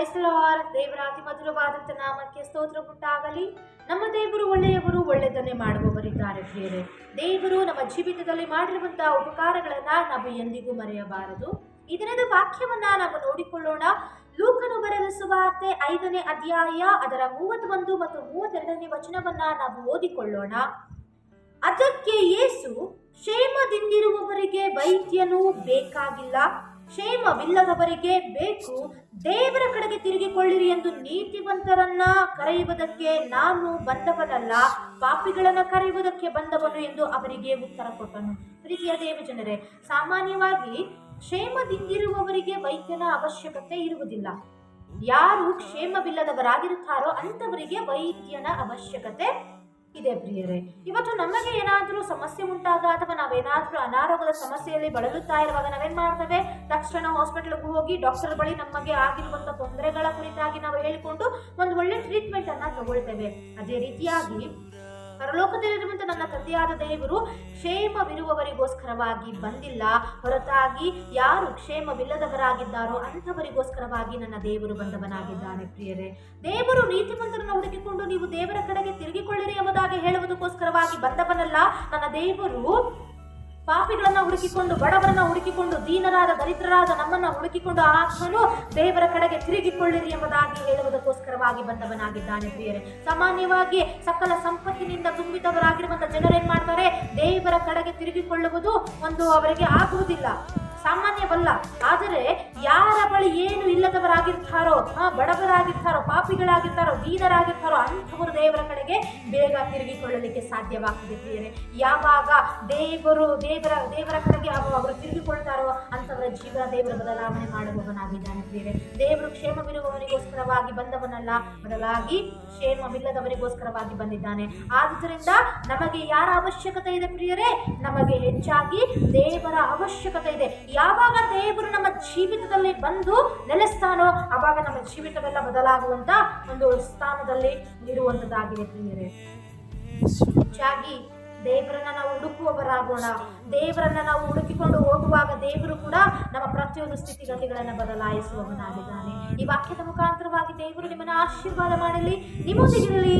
ಕ್ರೈಸ್ತಲಾರ್, ದೇವರ ಅತಿ ಮಧುರವಾದಂಥ ನಾಮಕ್ಕೆ ಸ್ತೋತ್ರ ಉಂಟಾಗಲಿ ನಮ್ಮ ದೇವರು ಒಳ್ಳೆಯವರು ಒಳ್ಳೆಯದನ್ನೇ ಮಾಡುವವರಿದ್ದಾರೆ ಪ್ರಿಯರೇ ದೇವರು ನಮ್ಮ ಜೀವಿತದಲ್ಲಿ ಮಾಡಿರುವಂತಹ ಉಪಕಾರಗಳನ್ನ ನಾವು ಎಂದಿಗೂ ಮರೆಯಬಾರದು. ಈ ವಾಕ್ಯವನ್ನ ನಾವು ನೋಡಿಕೊಳ್ಳೋಣ. ಲೂಕನು ಬರೆದ ಸುವಾರ್ತೆ ಐದನೇ ಅಧ್ಯಾಯ ಅದರ ಮೂವತ್ತೊಂದು ಮತ್ತು ಮೂವತ್ತೆರಡನೇ ವಚನವನ್ನ ನಾವು ಓದಿಕೊಳ್ಳೋಣ. ಅದಕ್ಕೆ ಯೇಸು ಕ್ಷೇಮದಿಂದಿರುವವರಿಗೆ ವೈದ್ಯನೂ ಬೇಕಾಗಿಲ್ಲ. ಕ್ಷೇಮವಿಲ್ಲದವರಿಗೆ ಬೇಕು. ದೇವರ ಕಡೆಗೆ ತಿರುಗಿಕೊಳ್ಳಿರಿ ಎಂದು ನೀತಿವಂತರನ್ನ ಕರೆಯುವುದಕ್ಕೆ ನಾನು ಬಂದವನಲ್ಲ, ಪಾಪಿಗಳನ್ನ ಕರೆಯುವುದಕ್ಕೆ ಬಂದವನು ಎಂದು ಅವರಿಗೆ ಉತ್ತರ ಕೊಟ್ಟನು. ಪ್ರೀತಿಯ ದೇವ ಜನರೇ, ಸಾಮಾನ್ಯವಾಗಿ ಕ್ಷೇಮದಿಂದಿರುವವರಿಗೆ ವೈದ್ಯನ ಅವಶ್ಯಕತೆ ಇರುವುದಿಲ್ಲ. ಯಾರು ಕ್ಷೇಮವಿಲ್ಲದವರಾಗಿರುತ್ತಾರೋ ಅಂಥವರಿಗೆ ವೈದ್ಯನ ಅವಶ್ಯಕತೆ ಇದೆ ಪ್ರಿಯರೇ. ಇವತ್ತು ನಮಗೆ ಏನಾದರೂ ಸಮಸ್ಯೆ ಉಂಟಾಗ ಅಥವಾ ನಾವೇನಾದರೂ ಅನಾರೋಗ್ಯದ ಸಮಸ್ಯೆಯಲ್ಲಿ ಬಳಲುತ್ತಾ ಇರುವಾಗ ನಾವೇನು ಮಾಡ್ತೇವೆ? ತಕ್ಷಣ ಹಾಸ್ಪಿಟಲ್ಗೆ ಹೋಗಿ ಡಾಕ್ಟರ್ ಬಳಿ ನಮಗೆ ಆಗಿರುವಂಥ ತೊಂದರೆಗಳ ಕುರಿತಾಗಿ ನಾವು ಹೇಳಿಕೊಂಡು ಒಂದು ಒಳ್ಳೆ ಟ್ರೀಟ್ಮೆಂಟ್ ಅನ್ನ ತಗೊಳ್ತೇವೆ. ಅದೇ ರೀತಿಯಾಗಿ ಪರಲೋಕದಲ್ಲಿರುವಂತ ನನ್ನ ತಂದೆಯಾದ ದೇವರು ಕ್ಷೇಮವಿರುವವರಿಗೋಸ್ಕರವಾಗಿ ಬಂದಿಲ್ಲ. ಹೊರತಾಗಿ ಯಾರು ಕ್ಷೇಮವಿಲ್ಲದವರಾಗಿದ್ದಾರೋ ಅಂಥವರಿಗೋಸ್ಕರವಾಗಿ ನನ್ನ ದೇವರು ಬಂದವನಾಗಿದ್ದಾನೆ ಪ್ರಿಯರೇ. ದೇವರು ನೀತಿವಂತರನ್ನು ಹುಡುಕಿಕೊಂಡು ನೀವು ದೇವರ ಕಡೆಗೆ ತಿರುಗಿಕೊಳ್ಳಿರಿ ಎಂಬುದಾಗಿ ಹೇಳುವುದಕ್ಕೋಸ್ಕರವಾಗಿ ಬಂದವನಲ್ಲ, ನನ್ನ ದೇವರು ಪಾಪಿಗಳನ್ನ ಹುಡುಕಿಕೊಂಡು, ಬಡವರನ್ನ ಹುಡುಕಿಕೊಂಡು, ದೀನರಾದ, ದರಿದ್ರರಾದ ನಮ್ಮನ್ನ ಹುಡುಕಿಕೊಂಡು ಆತ್ಮನು ದೇವರ ಕಡೆಗೆ ತಿರುಗಿಕೊಳ್ಳಿರಿ ಎಂಬುದಾಗಿ ಹೇಳುವುದಕ್ಕೋಸ್ಕರವಾಗಿ ಬಂದವನಾಗಿದ್ದಾನೆ ಪ್ರಿಯರೇ. ಸಾಮಾನ್ಯವಾಗಿ ಸಕಲ ಸಂಪತ್ತಿನಿಂದ ತುಂಬಿದವರಾಗಿರುವಂತಹ ಜನರೇನ್ ಮಾಡ್ತಾರೆ? ದೇವರ ಕಡೆಗೆ ತಿರುಗಿಕೊಳ್ಳುವುದು ಒಂದು ಅವರಿಗೆ ಆಗುವುದಿಲ್ಲ. ಸಾಮಾನ್ಯವಲ್ಲ. ಆದರೆ ಯಾರ ಬಳಿ ಏನು ಇಲ್ಲದವರಾಗಿರ್ತಾರೋ ಬಡವರಾಗಿರ್ತಾರೋ, ಪಾಪಿಗಳಾಗಿರ್ತಾರೋ ದೀನರಾಗಿರ್ತಾರೋ ಅಂಥವರು ದೇವರ ಕಡೆಗೆ ಬೇಗ ತಿರುಗಿಕೊಳ್ಳಲಿಕ್ಕೆ ಸಾಧ್ಯವಾಗ್ತದೆ ಯಾವಾಗ ದೇವರು ದೇವರ ದೇವರ ಕಡೆಗೆ ಅವ- ಅವರು ತಿರುಗಿಕೊಳ್ತಾರೋ ಅಂಥವರ ಜೀವನ ದೇವರ ಬದಲಾವಣೆ ಮಾಡುವವನಾಗಿದ್ದಾನೆ ಪ್ರಿಯರೇ ದೇವರು ಕ್ಷೇಮವಿರುವವನಿಗೋಸ್ಕರವಾಗಿ ಬಂದವನಲ್ಲ, ಬದಲಾಗಿ ಕ್ಷೇಮವಿಲ್ಲದವರಿಗೋಸ್ಕರವಾಗಿ ಬಂದಿದ್ದಾನೆ. ಆದುದರಿಂದ ನಮಗೆ ಯಾರ ಅವಶ್ಯಕತೆ ಇದೆ ಪ್ರಿಯರೇ? ನಮಗೆ ಹೆಚ್ಚಾಗಿ ದೇವರ ಅವಶ್ಯಕತೆ ಇದೆ. ಯಾವಾಗ ದೇವರು ನಮ್ಮ ಜೀವಿತದಲ್ಲಿ ಬಂದು ನೆಲೆಸ್ತಾನೋ, ಅವಾಗ ನಮ್ಮ ಜೀವಿತವೆಲ್ಲ ಬದಲಾಗುವಂತ ಒಂದು ಸ್ಥಾನದಲ್ಲಿ ಇರುವಂತದ್ದಾಗಿದೆ ಪ್ರಿಯರೇ. ಹೆಚ್ಚಾಗಿ ದೇವರನ್ನ ನಾವು ಹುಡುಕುವವರಾಗೋಣ. ದೇವರನ್ನ ನಾವು ಹುಡುಕಿಕೊಂಡು ಹೋಗುವಾಗ ದೇವರು ಕೂಡ ಪ್ರತಿಯೊಂದು ಸ್ಥಿತಿಗತಿಗಳನ್ನು ಬದಲಾಯಿಸುವವನಾಗಿದ್ದಾನೆ. ಈ ವಾಕ್ಯದ ಮುಖಾಂತರವಾಗಿ ದೇವರು ನಿಮ್ಮನ್ನು ಆಶೀರ್ವಾದ ಮಾಡಲಿ. ನಿಮ್ಮೊಂದಿಗಿರಲಿ.